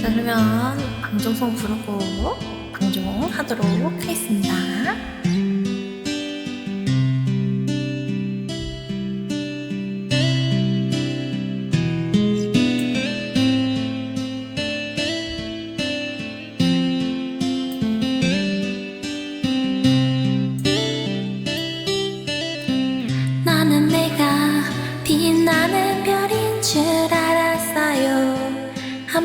자, 그러면 방종송 부르고 방종하도록 하겠습니다. 빛나는 알았어요.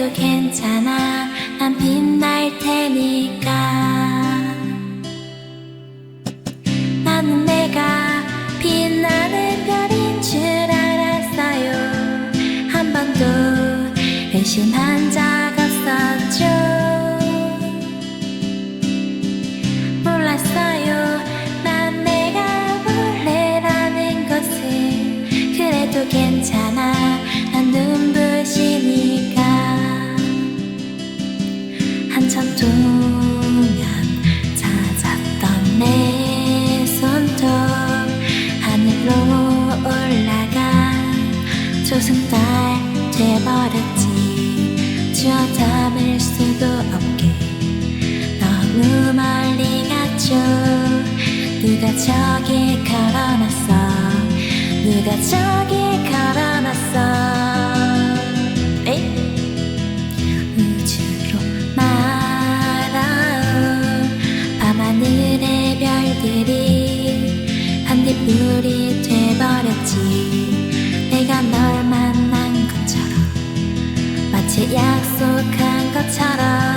그래도 괜찮아. 난 빛날 테니까. 나는 내가 빛나는 별인 줄 알았어요. 한 번도 의심한 돼버렸지 주워 담을 수도 없게. 너무 멀리 갔죠. 누가 저기 걸어놨어? 누가 저기 걸어놨어 마치 약속한 것처럼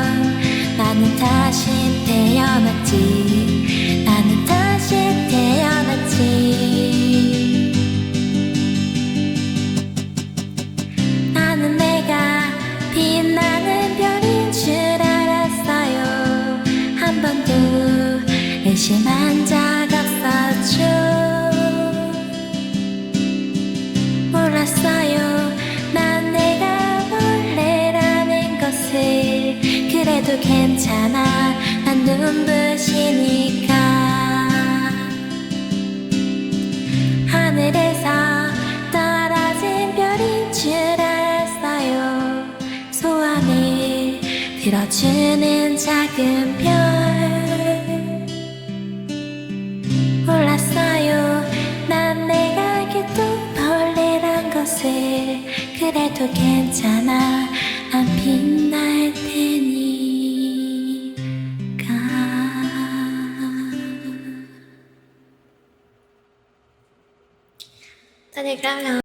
그래도 괜찮아. 난 눈부시니까. 하늘에서 떨어진 별인 줄 알았어요. 소원을 들어주는 작은 별. 몰랐어요. 난 내가 개똥벌레란 것을. 그래도 괜찮아. 난빛 자, 네, 그러면